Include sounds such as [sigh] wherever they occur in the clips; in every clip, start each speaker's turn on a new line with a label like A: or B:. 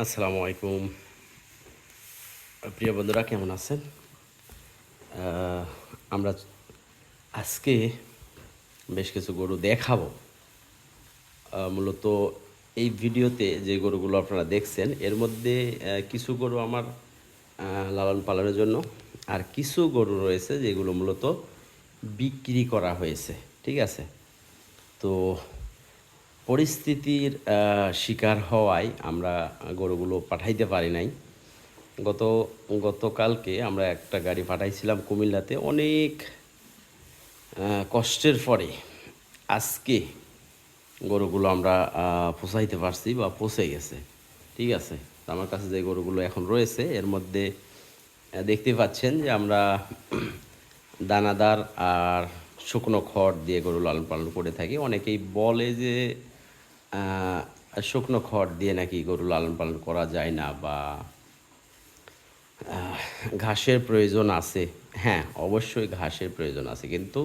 A: আসসালামু আলাইকুম। প্রিয় বন্ধুরা, কেমন আছেন? আমরা আজকে বেশ কিছু গরু দেখাবো। মূলত এই ভিডিওতে যে গরুগুলো আপনারা দেখছেন, এর মধ্যে কিছু গরু আমার লালন পালনের জন্য, আর কিছু গরু রয়েছে যেগুলো মূলত বিক্রি করা হয়েছে, ঠিক আছে? তো পরিস্থিতির শিকার হওয়ায় আমরা গরুগুলো পাঠাইতে পারি নাই। গত গতকালকে আমরা একটা গাড়ি পাঠাইছিলাম কুমিল্লাতে। অনেক কষ্টের পরে আজকে গরুগুলো আমরা আহ, পৌঁছাইতে পারছি বা পৌঁছে গেছে। ঠিক আছে? আমার কাছে যে গরুগুলো এখন রয়েছে এর মধ্যে দেখতে পাচ্ছেন যে আমরা [clears throat] দানাদার আর শুকনো খড় দিয়ে গরু লালন পালন করে থাকি। অনেকেই বলে যে শুকনো খড় দিয়ে নাকি গরু লালন পালন করা যায় না বা ঘাসের প্রয়োজন আছে। হ্যাঁ অবশ্যই ঘাসের প্রয়োজন আছে। কিন্তু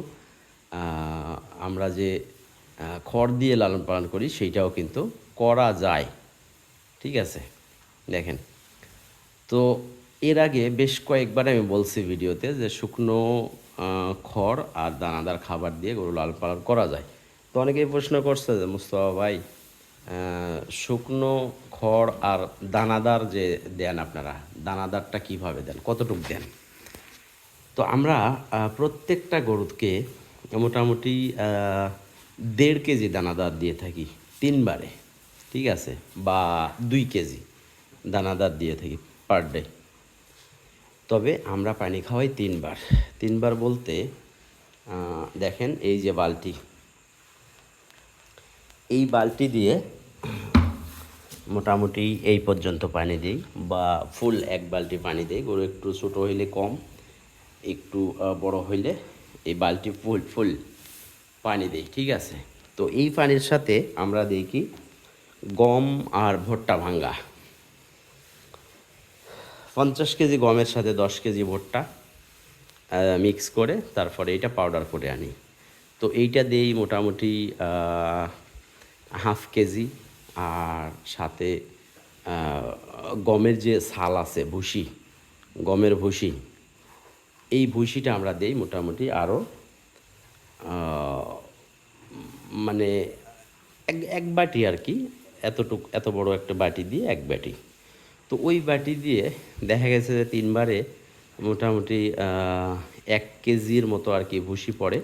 A: আমরা যে খড় দিয়ে লালন পালন করি সেইটাও কিন্তু করা যায়। ঠিক আছে? দেখেন। তো এর আগে বেশ কয়েকবার আমি বলছি ভিডিওতে যে শুকনো খড় আর দানাদার খাবার দিয়ে গরু লালন পালন করা যায়। তো অনেকেই প্রশ্ন করছে যে, মুস্তফা ভাই শুকনো খড় আর দানাদার যে দেন আপনারা, দানাদারটা কীভাবে দেন, কতটুক দেন? তো আমরা প্রত্যেকটা গরুকে মোটামুটি দেড় কেজি দানাদার দিয়ে থাকি, তিনবারে, ঠিক আছে? বা দুই কেজি দানাদার দিয়ে থাকি পার ডে। তবে আমরা পানি খাওয়াই তিনবার। তিনবার বলতে দেখেন এই যে বালতি। এই বালতি দিয়ে মোটামুটি এই পর্যন্ত পানি দিই বা ফুল এক বালতি পানি দিই। গরু একটু ছোটো হইলে কম, একটু বড় হইলে এই বালতি ফুল ফুল পানি দিই, ঠিক আছে? তো এই পানির সাথে আমরা দিই কি? গম আর ভুট্টা ভাঙ্গা। পঞ্চাশ কেজি গমের সাথে দশ কেজি ভুট্টা মিক্স করে তারপরে এটা পাউডার করে আনি। তো এইটা দিই মোটামুটি হাফ কেজি আর সাথে গমের যে ছাল আছে, ভুসি, গমের ভুসি, এই ভুসিটা আমরা দেই মোটামুটি আরও মানে এক এক বাটি আর কি, এতটুক, এত বড় একটা বাটি দিয়ে এক বাটি। তো ওই বাটি দিয়ে দেখা গেছে যে তিনবারে মোটামুটি এক কেজির মতো আর কি ভুসি পড়ে,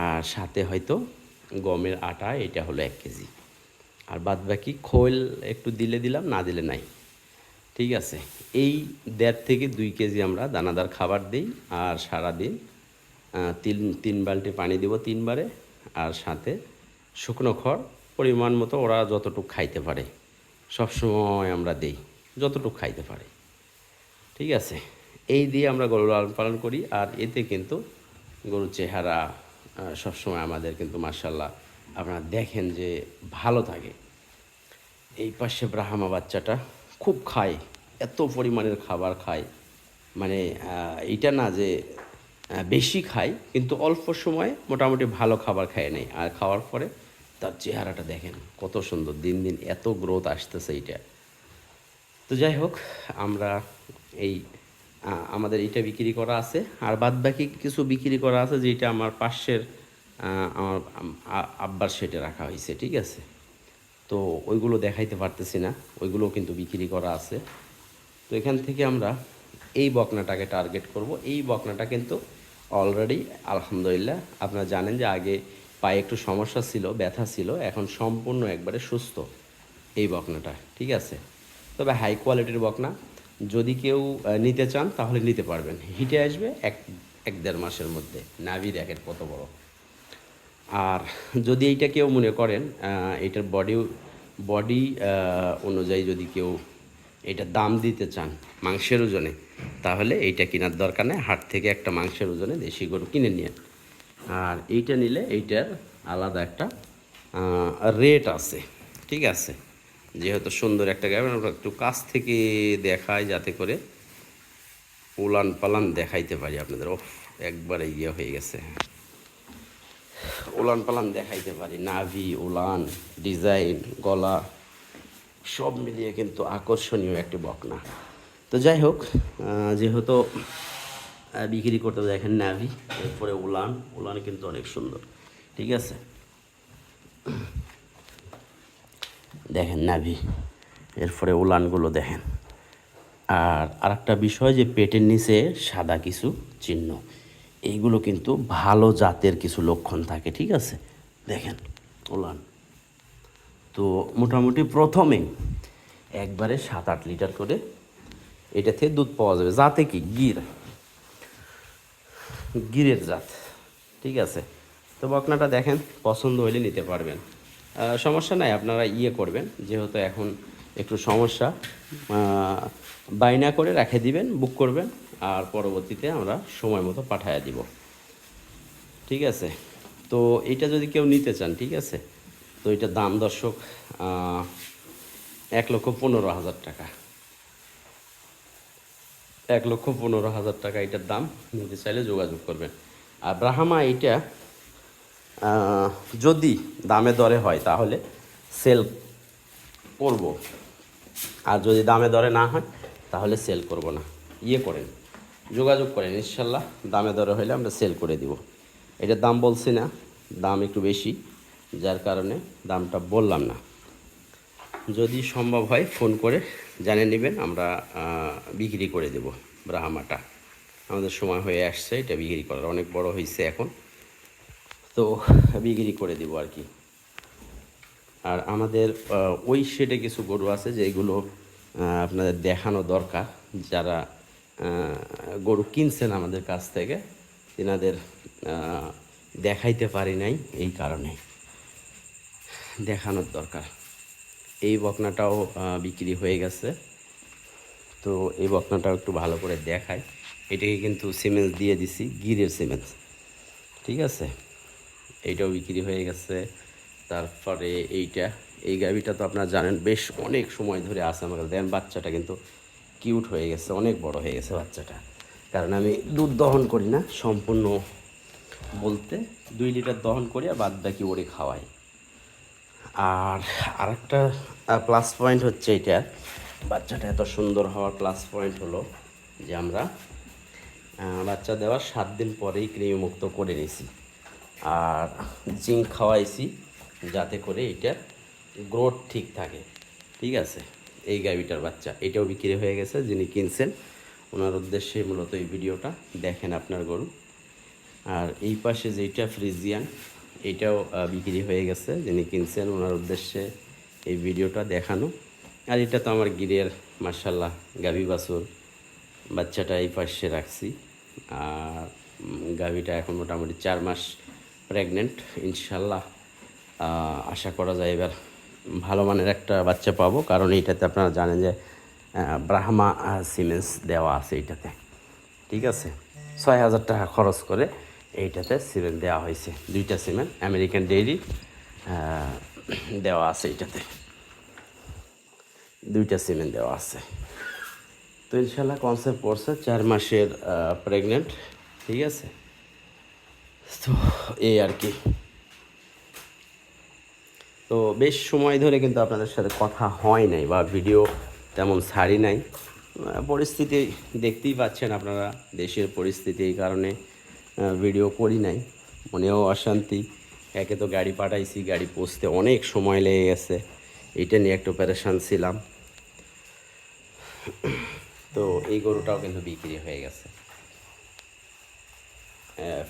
A: আর সাথে হয়তো গমের আটা, এটা হলো এক কেজি। আর বাদ বাকি খোল একটু দিলে দিলাম, না দিলে নাই। ঠিক আছে? এই দেড় থেকে দুই কেজি আমরা দানাদার খাবার দিই আর সারাদিন তিন তিন বালতি পানি দেব তিনবারে আর সাথে শুকনো খড় পরিমাণ মতো ওরা যতটুকু খাইতে পারে। সবসময় আমরা দেই, যতটুকু খাইতে পারে। ঠিক আছে? এই দিয়ে আমরা গরু লালন পালন করি আর এতে কিন্তু গরুর চেহারা সবসময় আমাদের কিন্তু মার্শাল্লাহ আপনারা দেখেন যে ভালো থাকে। এই পাশে ব্রাহ্মা বাচ্চাটা খুব খায়, এত পরিমাণের খাবার খায়। মানে এইটা না যে বেশি খায়, কিন্তু অল্প সময়ে মোটামুটি ভালো খাবার খায় নেই আর খাওয়ার পরে তার চেহারাটা দেখেন কত সুন্দর, দিন দিন এত গ্রোথ আসতেছে এইটা। তো যাই হোক, আমরা এই আমাদের এইটা বিক্রি করা আছে। আর বাদ বাকি কিছু বিক্রি করা আছে যেটা আমার পাশের আমার আব্বার সেটে রাখা হয়েছে, ঠিক আছে? তো ওইগুলো দেখাইতে পারতেছি না ওইগুলো কিন্তু বিক্রি করা আছে। তো এখান থেকে আমরা এই বকনাটাকে টার্গেট করব। এই বকনাটা কিন্তু অলরেডি আলহামদুলিল্লাহ, আপনারা জানেন যে আগে পায়ে একটু সমস্যা ছিল, ব্যথা ছিল, এখন সম্পূর্ণ একবারে সুস্থ এই বকনাটা, ঠিক আছে? তবে হাই কোয়ালিটির বকনা, যদি কেউ নিতে চান, তাহলে নিতে পারবেন। হিটে আসবে এক এক দেড় মাসের মধ্যে নাভি দেখেন কত বড়। আর যদি এইটা কেউ মনে করেন এটার বডি বডি অনুযায়ী যদি কেউ এটার দাম দিতে চান মাংসের ওজনে, তাহলে এইটা কেনার দরকার নেই। হাট থেকে একটা মাংসের ওজনে দেশি গরু কিনে নিয়ে আর এইটা নিলে এইটার আলাদা একটা রেট আছে, ঠিক আছে? যেহেতু সুন্দর একটা গাড়ি আমরা একটু কাছ থেকে দেখাই যাতে করে উলান পালান দেখাইতে পারি আপনাদের। ও একবারে ইয়ে হয়ে গেছে। উলান পালান দেখাইতে পারি। নাভি, উলান, ডিজাইন, গলা, সব মিলিয়ে কিন্তু আকর্ষণীয় একটি বকনা। তো যাই হোক যেহেতু বিক্রি করতে দেখেন নাভি, এরপরে উলান। উলান কিন্তু অনেক সুন্দর, ঠিক আছে? দেখেন নাভি, এরপরে উলানগুলো দেখেন। আর আরেকটা বিষয় যে পেটের নিচে সাদা কিছু চিহ্ন। এইগুলো কিন্তু ভালো জাতের কিছু লক্ষণ থাকে, ঠিক আছে? দেখেন ওলান তো মোটামুটি প্রথমে একবারে সাত আট লিটার করে এটা থেকে দুধ পাওয়া যাবে। জাতে কি? গির। গিরের জাত, ঠিক আছে? তো বকনাটা দেখেন, পছন্দ হলে নিতে পারবেন। সমস্যা নাই, আপনারা ইয়ে করবেন। যেহেতু এখন একটু সমস্যা বাইনা করে রেখে দিবেন, বুক করবেন। আর পরবর্তীতে আমরা সময় মতো পাঠাইয়া দিব। ঠিক আছে? তো এটা যদি কেউ নিতে চান ঠিক আছে? তো এটার দাম দর্শক এক লক্ষ পনেরো হাজার টাকা। এক লক্ষ পনেরো হাজার টাকা এটার দাম নিতে চাইলে যোগাযোগ করবেন। আর ব্রাহ্মা আহ, যদি দামে দরে হয় তাহলে সেল করব। আর যদি দামে দরে না হয় তাহলে সেল করব না। ইয়ে করেন। যোগাযোগ করেন, ইনশাল্লাহ দামে দরে হলে আমরা সেল করে দিব। এটার দাম বলছি না, দাম একটু বেশি, যার কারণে দামটা বললাম না। যদি সম্ভব হয় ফোন করে জানিয়ে নেবেন, আমরা বিক্রি করে দেব ব্রাহ্মাটা। আমাদের সময় হয়ে আসছে, এটা বিক্রি করার অনেক বড় হয়েছে এখন। তো বিক্রি করে দেবো আর কি। আর আমাদের ওই শেডে কিছু গরু আছে, যেগুলো আপনাদের দেখানো দরকার। যারা গরু কিনছেন আমাদের কাছ থেকে। তেনাদের দেখাইতে পারি নাই এই কারণে। দেখানোর দরকার। এই বকনাটাও বিক্রি হয়ে গেছে। তো এই বকনাটাও একটু ভালো করে দেখায় এটাকে কিন্তু সিমেন্স দিয়ে দিছি, গিরের সিমেন্স ঠিক আছে? এইটাও বিক্রি হয়ে গেছে। তারপরে এইটা। এই গাভিটা তো আপনারা জানেন, বেশ অনেক সময় ধরে আছে আমার দেন বাচ্চাটা কিন্তু কিউট হয়ে গেছে, অনেক বড় হয়ে গেছে বাচ্চাটা। কারণ আমি দুধ দহন করি না, সম্পূর্ণ বলতে দুই লিটার দহন করি আর বাদ বাকি ওরে খাওয়াই। আর আরেকটা প্লাস পয়েন্ট হচ্ছে এটা, বাচ্চাটা এত সুন্দর হওয়ার প্লাস পয়েন্ট হলো যে আমরা বাচ্চা দেওয়ার সাত দিন পরেই কৃমিমুক্ত করে নিয়েছি। আর জিঙ্ক খাওয়াইছি, যাতে করে এটা গ্রোথ ঠিক থাকে। ঠিক আছে? এই গাভিটার বাচ্চা। এটাও বিক্রি হয়ে গেছে, যিনি কিনছেন, ওনার উদ্দেশ্যে মূলত এই ভিডিওটা দেখেন আপনার গরু। আর এই পাশে যেটা ফ্রিজিয়ান, এটাও বিক্রি হয়ে গেছে, যিনি কিনছেন, ওনার উদ্দেশ্যে এই ভিডিওটা দেখানো। আর এটা তো আমার গিরের মার্শাল্লাহ গাভী বাছুর। বাচ্চাটা এই পাশে রাখছি। আর গাভীটা এখন মোটামুটি চার মাস প্রেগনেন্ট ইনশাল্লাহ আশা করা যায় এবার ভালো মানের একটা বাচ্চা পাবো। কারণ এইটাতে আপনারা জানেন যে ব্রাহ্মা সিমেন্স দেওয়া আছে এইটাতে। ঠিক আছে? ছয় হাজার টাকা খরচ করে এইটাতে সিমেন্ট দেওয়া হয়েছে। দুইটা সিমেন্ট আমেরিকান ডেইরি দেওয়া আছে এইটাতে। দুইটা সিমেন্ট দেওয়া আছে। তো ইনশাল্লাহ কনসেপ্ট পড়ছে, চার মাসের প্রেগনেন্ট ঠিক আছে? তো এই আর কি। তো বেশ সময় ধরে কিন্তু আপনাদের সাথে কথা হয় নাই বা ভিডিও তেমন ছাড়ি নাই। পরিস্থিতি দেখতেই পাচ্ছেন আপনারা, দেশের পরিস্থিতি এই কারণে ভিডিও করি নাই। মনেও অশান্তি। একে তো গাড়ি পাঠাইছি, গাড়ি পৌঁছতে অনেক সময় লেগে গেছে। এটা নিয়ে একটু প্যারেশান ছিলাম। তো এই গরুটাও কিন্তু বিক্রি হয়ে গেছে।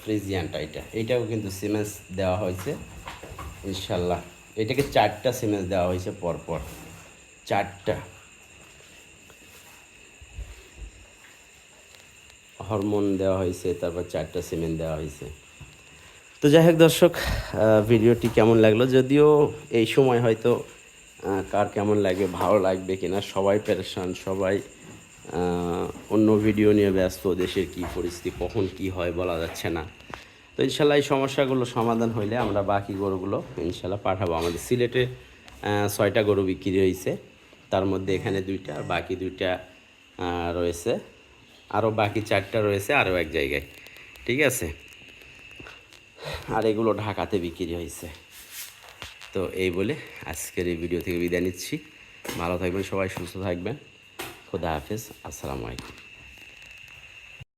A: ফ্রিজিয়ানটা এটা এইটাও কিন্তু সিমেন্স দেওয়া হয়েছে। ইনশাল্লাহ। এটাকে চারটা সিমেন্স দেওয়া হয়েছে পরপর, চারটা। হরমোন দেওয়া হয়েছে, তারপর চারটা সিমেন্ট দেওয়া হয়েছে। তো যাই হোক দর্শক ভিডিওটি কেমন লাগল? যদিও এই সময় হয়তো কার কেমন লাগে, ভালো লাগবে কিনা, সবাই পেরেশান সবাই অন্য ভিডিও নিয়ে ব্যস্ত, দেশের কি পরিস্থিতি, কখন কি হয় বলা যাচ্ছে না। তো ইনশাল্লাহ এই সমস্যাগুলো সমাধান হইলে আমরা বাকি গরুগুলো ইনশাল্লাহ পাঠাবো। আমাদের সিলেটে ছয়টা গরু বিক্রি হয়েছে তার মধ্যে এখানে দুইটা, আর বাকি দুইটা রয়েছে। আরও বাকি চারটা রয়েছে আরও এক জায়গায়। ঠিক আছে? আর এগুলো ঢাকাতে বিক্রি হয়েছে তো এই বলে আজকের এই ভিডিও থেকে বিদায় নিচ্ছি। ভালো থাকবেন সবাই, সুস্থ থাকবেন। খোদা হাফেজ। আসসালামু আলাইকুম।